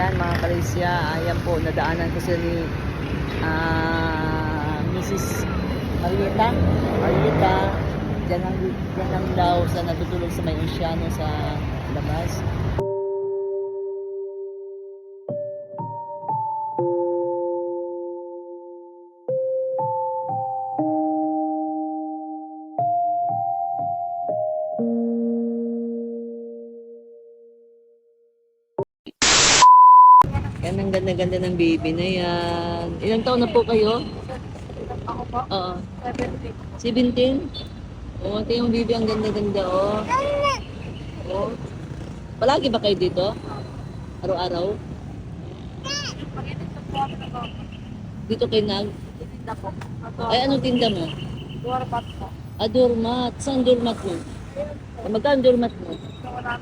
Ayan mga kalisya, ayan po, nadaanan ko sila ni ah, Mrs. Marlita. Marlita, dyan lang, dyan lang daw sa natutulog sa may oceano sa labas. Ang ganda-ganda ng baby na yan. Ilang taon na po kayo? Ako po, Oo. 70. 17? Oo, ito yung baby ang ganda-ganda, oh. Oh. Palagi ba kayo dito? Araw-araw? Dito kayo nag... Tinda po. Ay, anong tinda mo? Duwar bat po. Ah, doormat. Saan doormat mo? Magkano doormat mo? Wala.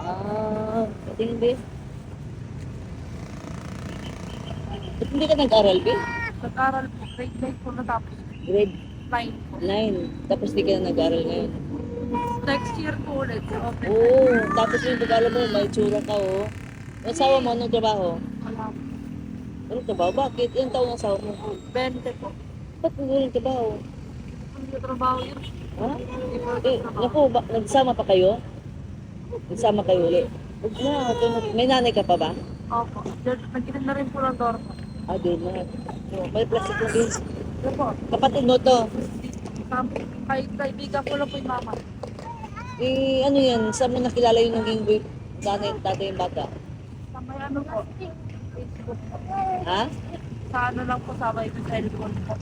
Ah, patingin ba? Ba't hindi ka nag-aral, ba? Nag-aral po, grade 9 po natapos. Grade 9 po. 9. Tapos di ka na nag-aral ngayon. Next year po ulit. Open. Oo, oh, tapos yung pag mo, may tsura ka, oh. Yung asawa mo, anong trabaho? Wala po. Anong trabaho? Bakit? Ilang taon ang asawa mo? 20 po. Ba't mo yung trabaho? Ang trabaho yun. Ha? Hindi po Eh, nagtrabaho. naku, ba, nagsama pa kayo? Nagsama kayo ulit? Huwag na, may nanay ka pa ba? Opo. Nag-inom na rin po ng dorma. Ah, na. Oh, may plastic na. Ito po. Kapatid mo to. Sam- Kay kaibigan ko lang po yung mama. Eh, ano yan? Saan mo nakilala yung naging boy? Nanay, tatay yung bata? Sa may ano po. Facebook. Ha? Sa ano lang po, sa may cellphone po.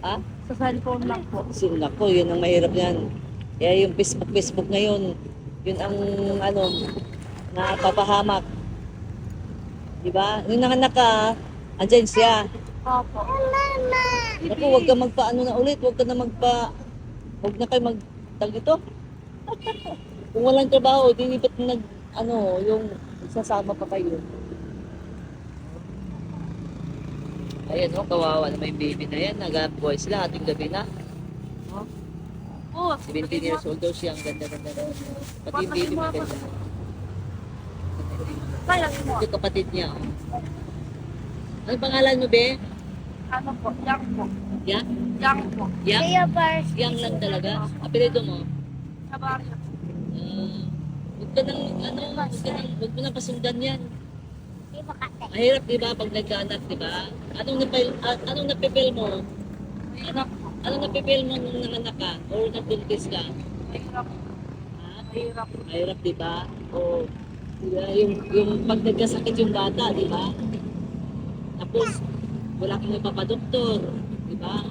Ah? Sa cellphone lang po. Sin nako, yun ang mahirap yan. Kaya yung Facebook, Facebook ngayon, yun ang ano, napapahamak. Di ba? Yung nanganak ka, andyan siya. Opo. Naku, huwag ka magpa-ano na ulit, huwag ka na magpa, huwag na kayo mag, tag ito. Kung walang trabaho, di ba't nag, ano, yung sasama pa kayo. Ayan o, kawawa na may baby na yan. Nag-boy sila ating gabi na. Oo. 17 years old daw siya. Ang ganda-ganda na. Pati yung baby maganda. Kaya mo. Ito kapatid niya. Oh. Ano pangalan mo, be? Ano po? Yang po. Yang? Yang po. Yang? Yang lang talaga. Apelido mo? Sa barrio. Ah, huwag ka nang, ano, huwag ka nang, huwag mo nang pasundan yan. Mahirap, di ba, pag nagkaanak, di ba? Anong napil, ah, anong napipil mo? Mahirap po. Anong napipil mo nung nanganak ka? Or nabuntis ka? Mahirap. Ha? Mahirap. Mahirap, di ba? O, di ba? Yung, yung pag nagkasakit yung bata, di ba? Tapos, wala kang ipapadoktor, di ba?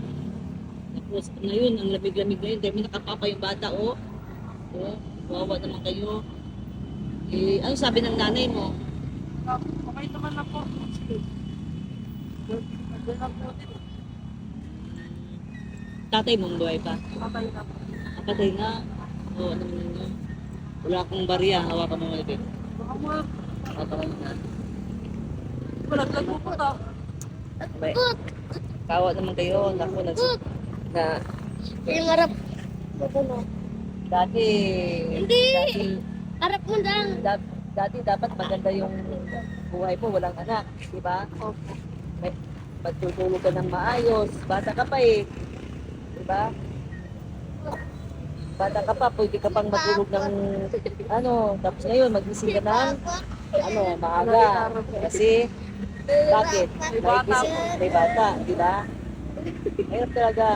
Tapos, ngayon, ang lamig-lamig ngayon, dahil may nakapapa yung bata, o. O, wawa naman kayo. Eh, ano sabi ng nanay mo? Okay naman na po. Tatay mong buhay pa. Patay na po. Kapatay na. O, ano mo? Wala akong barya, hawakan mo malapit. Baka mo, Hawakan mo na. Malaglag mo po ta. May, kawa naman kayo, naku, nags, na, Yung harap dati, Hindi. dati, Harap mo lang. da- dati dapat maganda yung buhay mo, walang anak, di ba? Opo. May, magtutulog ka ng maayos, bata ka pa eh, di ba? Bata ka pa, pwede ka pang matulog ng, ano, tapos ngayon, magising ka ng, ano, maaga, kasi, bakit? May bata may bata, di ba? Mahirap talaga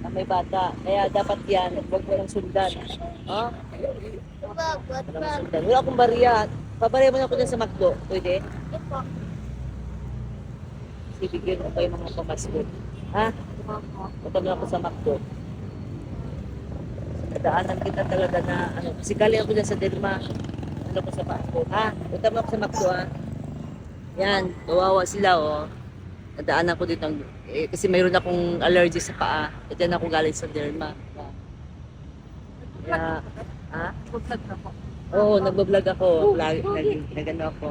na may bata. Kaya dapat yan, huwag mo lang sundan. Mo wag. sundan. Wala akong mo na ako dyan sa McDo. Pwede? Ibigyan mo pa yung mga pamasko. Ha? Punta mo ako sa McDo. Nadaanan kita talaga na, ano, kasi galing ako dyan sa Delma. Ano ko sa McDo. Ha? Punta mo ako sa McDo, ha? Yan, kawawa sila, oh. Nadaanan ko dito, ng- eh, kasi mayroon akong allergy sa paa. At yan ako galing sa Derma. Kaya, ha? Maglag na po. Oo, nagbablog ako. Vlog, nag, nagano ako.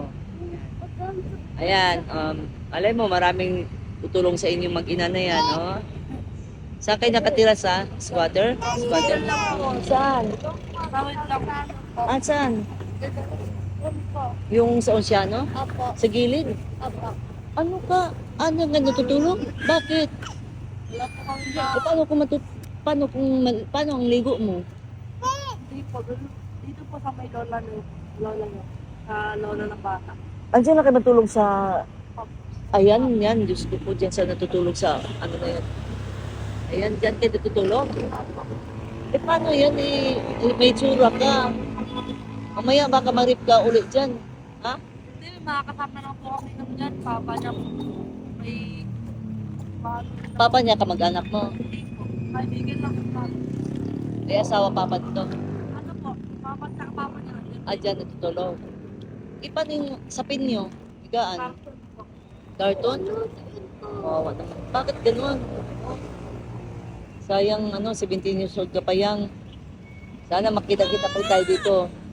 Ayan, um, alay mo, maraming tutulong sa inyong mag-ina na yan, no? Saan kayo nakatira sa squatter? Squatter? Saan? Po. Ah, saan? Yung sa Onsiano? Opo. Sa gilid? Opo. Ano ka? Ano nga natutulog? Bakit? Wala po E, na. paano kung matut... Paano kung... mal- Paano ang ligo mo? Hindi po. dun- Dito po sa may lola ni lola niyo. Sa lola ng bata. Andiyan na kayo matulog sa... Ayan, yan. Diyos ko po dyan sa natutulog sa... Ano na yan? Ayan, dyan kayo natutulog. Eh, paano yan eh? eh, May tsura ka. Mamaya baka marip ka ulit dyan. Hindi, makakasama lang po kami ng dyan. Papa niya po. May... Papa niya kamag-anak mo. Hindi po. Kaibigan lang po namin. May asawa papa dito. Ano po? Papa at papa niya. Ah, dyan natutulog. Eh, paano yung sapin nyo? Higaan? Carton? Kawawa naman. Bakit ganun? Sayang, ano, 17 years old ka pa yang. Sana makita-kita pa tayo dito.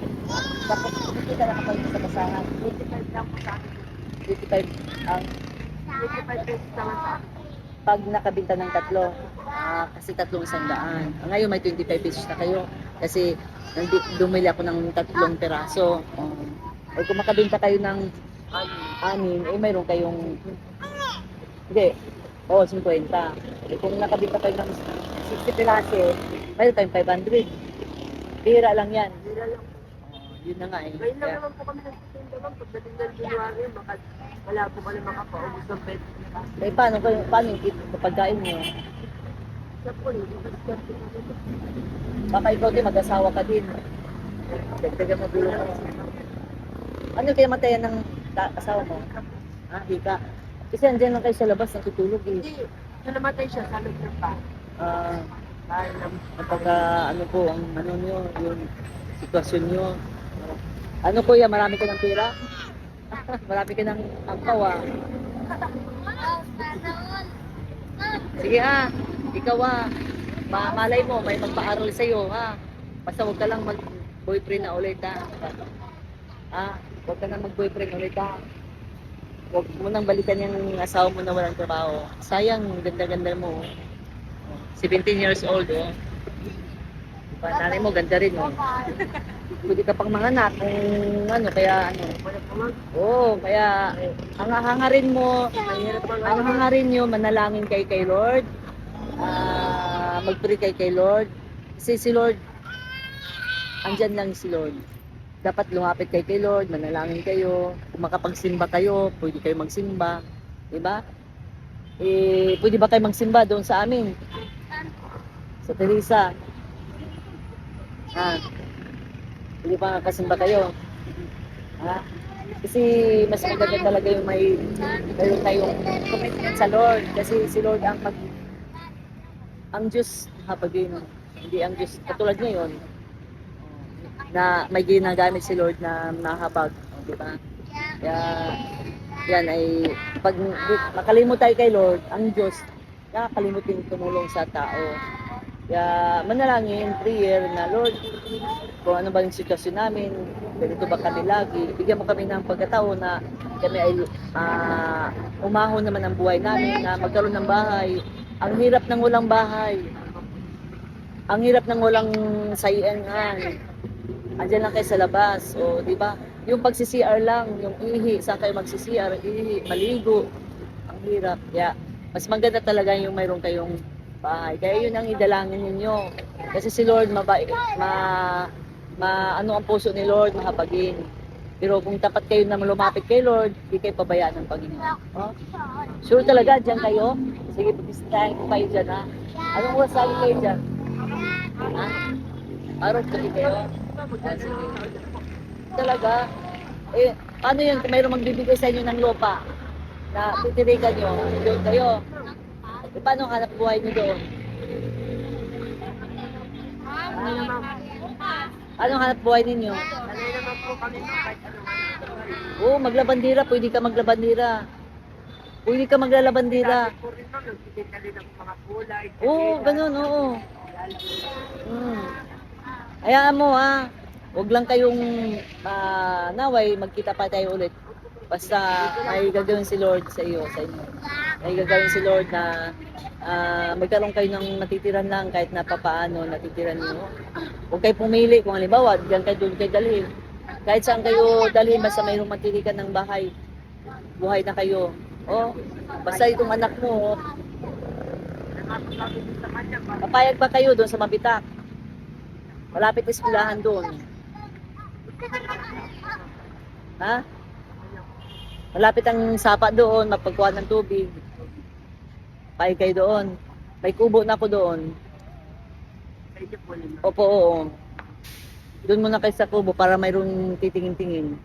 Oh. Bakit hindi ka nakapag sa basahan? 25 lang po sa akin. 55 ang 25 pesos naman sa akin. pag nakabinta ng tatlo. Ah, kasi tatlong isang daan. Ah, Ngayon may 25 pesos na kayo. Kasi nandi- dumili ako ng tatlong peraso. Um, eh kung makabinta kayo ng anim, eh mayroon kayong hindi. Oo, 50. Eh kung nakabinta kayo ng 60 peraso, mayroon tayong 500. Bira lang yan. Hindi lang. Yun na nga eh. Ngayon lang naman po kami nagtitinda ma'am. Pagdating ng January, baka wala po kami makapaubos ng pet. eh paano, kayo, paano yung kit- pagkain mo? Sa po, hindi po dito. Baka ikaw din, mag-asawa ka din. Dagdagan mo dulo mo. Ano kaya matayan ng ta- asawa mo? Ah, hika. Kasi andyan lang kayo sa labas, natutulog eh. Hindi. Nung namatay siya, sa loob ng bahay. Ah, Dahil lang. napaka ano po, ang ano nyo, yung sitwasyon nyo. Ano kuya, marami ka ng pera? marami ka ng angkaw ah. Sige ah, ikaw ah. Ma malay mo, may magpaaral sa'yo ha. Basta huwag ka lang mag-boyfriend na ulit ha. Ah, huwag ka na mag-boyfriend ulit ha. Huwag mo nang balikan yung asawa mo na walang trabaho. Sayang, ganda-ganda mo. oh. 17 years old oh. Diba, nanay mo ganda rin oh. Pwede ka pang manganak kung ano, kaya ano. Oo, kaya ang hangarin mo, ang hangarin nyo, manalangin kay kay Lord. Ah, mag-pray kay kay Lord. Kasi si Lord, andyan lang si Lord. Dapat lumapit kay kay Lord, manalangin kayo. Kung makapagsimba kayo, pwede kayo magsimba. Diba? Eh, pwede ba kayo magsimba doon sa amin? Sa Teresa. Ha? Pwede ba kasimba kayo? Ha? Kasi mas maganda talaga yung may mayroon tayong commitment sa Lord. Kasi si Lord ang mag ang Diyos hapagin. Hindi ang Diyos katulad ngayon na may ginagamit si Lord na mahabag. Di ba? Kaya yan ay pag makalimot tayo kay Lord, ang Diyos nakakalimot din tumulong sa tao. Kaya manalangin, prayer na Lord, kung ano ba yung sitwasyon namin, ganito ba kami lagi, bigyan mo kami ng pagkataon na kami ay ah, umahon naman ang buhay namin, na magkaroon ng bahay. Ang hirap ng walang bahay. Ang hirap ng walang sayangan. Andiyan lang kayo sa labas. O, di ba? Yung pagsi-CR lang, yung ihi, saan kayo magsi-CR, ihi, maligo. Ang hirap. Kaya, mas maganda talaga yung mayroon kayong bahay. Kaya yun ang idalangin ninyo. Kasi si Lord, mabait, ma, ma, ano ang puso ni Lord, mahabagin. Pero kung tapat kayo na lumapit kay Lord, hindi kayo pabayaan ng Panginoon. Oh? Sure talaga, dyan kayo? Sige, pag-istahin ko kayo dyan, ha? Anong wasabi kayo dyan? Ha? Araw gabi kayo? Ah. Talaga? Eh, paano yun kung mayroong magbibigay sa inyo ng lupa na titirikan nyo, doon kayo? Eh, paano hanap buhay nyo doon? Ano naman, Anong hanap buhay ninyo? sanay naman po kami ma'am kahit ano. Oo, maglabandira. Pwede ka maglabandira. Pwede ka maglalabandira. Sabi ko rin nun, nagbibenta rin ng ganun, oo. Mm. Hayaan mo ha. Huwag lang kayong ah, naway, magkita pa tayo ulit. Basta may gagawin si Lord sa iyo, sa inyo. May gagawin si Lord na ah, magkaroon kayo ng natitiran lang kahit na papaano natitiran niyo. Huwag kayo pumili kung halimbawa, diyan kayo doon kayo dalhin. Kahit saan kayo dalhin, basta mayroong matilikan ng bahay. Buhay na kayo. Oh, basta itong anak mo, ba, Papayag ba kayo doon sa Mabitak? Malapit na eskwelahan doon. Ha? Malapit ang sapa doon, mapagkuha ng tubig. Payag kayo doon. May kubo na ako doon. Opo, oo. Doon muna kayo sa kubo para mayroong titingin-tingin.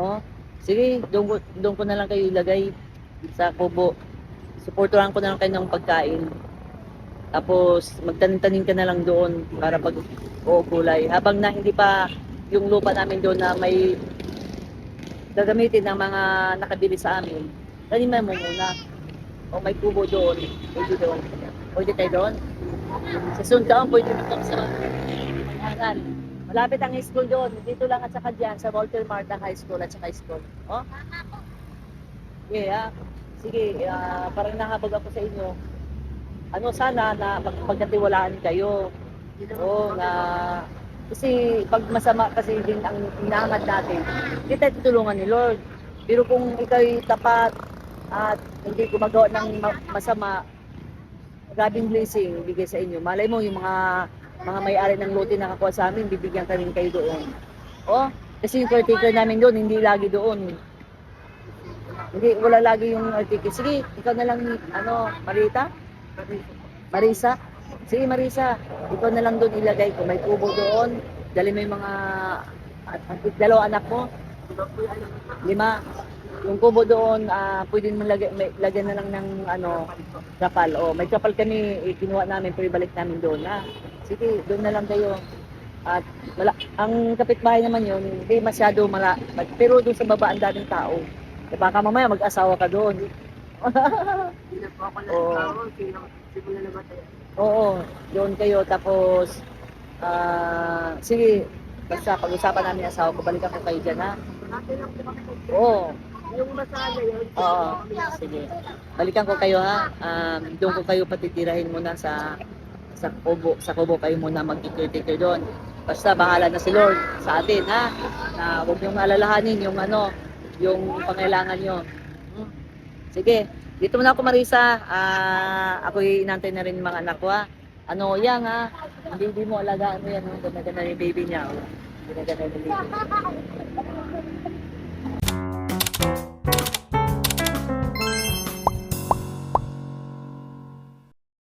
Oh, sige, doon doon ko na lang kayo ilagay sa kubo. Suportuhan ko na lang kayo ng pagkain. Tapos magtanim-tanim ka na lang doon para pag o gulay. Habang na hindi pa yung lupa namin doon na may gagamitin ng mga nakabili sa amin, taniman mo muna. O may kubo doon, pwede doon. Pwede tayo doon. Sa Sundown, pwede doon sa Ayan. Malapit ang school doon. Dito lang at saka dyan sa Walter Marta High School at saka school. Oh? Sige, ah. Sige, ah, parang nahabag ako sa inyo. Ano sana na magpagkatiwalaan kayo. Oo, na kasi pag masama kasi din ang inaangat natin, hindi tutulungan ni Lord. Pero kung ikaw'y tapat at hindi gumagawa ng ma- masama, grabing blessing bigay sa inyo. Malay mo yung mga mga may-ari ng lote na nakakuha sa amin, bibigyan ka rin kayo doon. Oh, kasi yung caretaker namin doon, hindi lagi doon. Hindi, wala lagi yung caretaker. Sige, ikaw na lang, ano, Marita? Marisa? Sige, Marisa, ikaw na lang doon ilagay ko. May kubo doon. Dali mo yung mga, at, at, dalawa anak mo. Lima. Yung kubo doon, ah pwede mo lagay, may, lagyan na lang ng ano, kapal. O, may kapal kami, eh, kinuha namin, pero ibalik namin doon. Ha? Sige, doon na lang kayo. At mala, ang kapitbahay naman yun, hindi masyado mala, pero doon sa baba ang daming tao. Eh, baka mamaya mag-asawa ka doon. Hindi na po ako Oo. nagtawag. Sino, na. Oo, doon kayo. Tapos, ah sige, basta pag-usapan namin yung asawa ko, balikan ko kayo dyan, ha? Ate lang po kami. Oo, Yung masala yun. oo, sige. Balikan ko kayo, ha? Um, doon ko kayo patitirahin muna sa sa kubo, sa kubo kayo muna mag-tikir doon. Basta bahala na si Lord sa atin, ha? Na huwag niyong alalahanin yung ano, yung pangailangan niyo. Hmm. Sige, dito muna ako Marisa. Ah, ako inantay na rin mga anak ko, ha? Ano, yang ha? Hindi, hindi mo alagaan mo yan. Ganda-ganda yung baby niya. Oh. Ganda-ganda yung baby.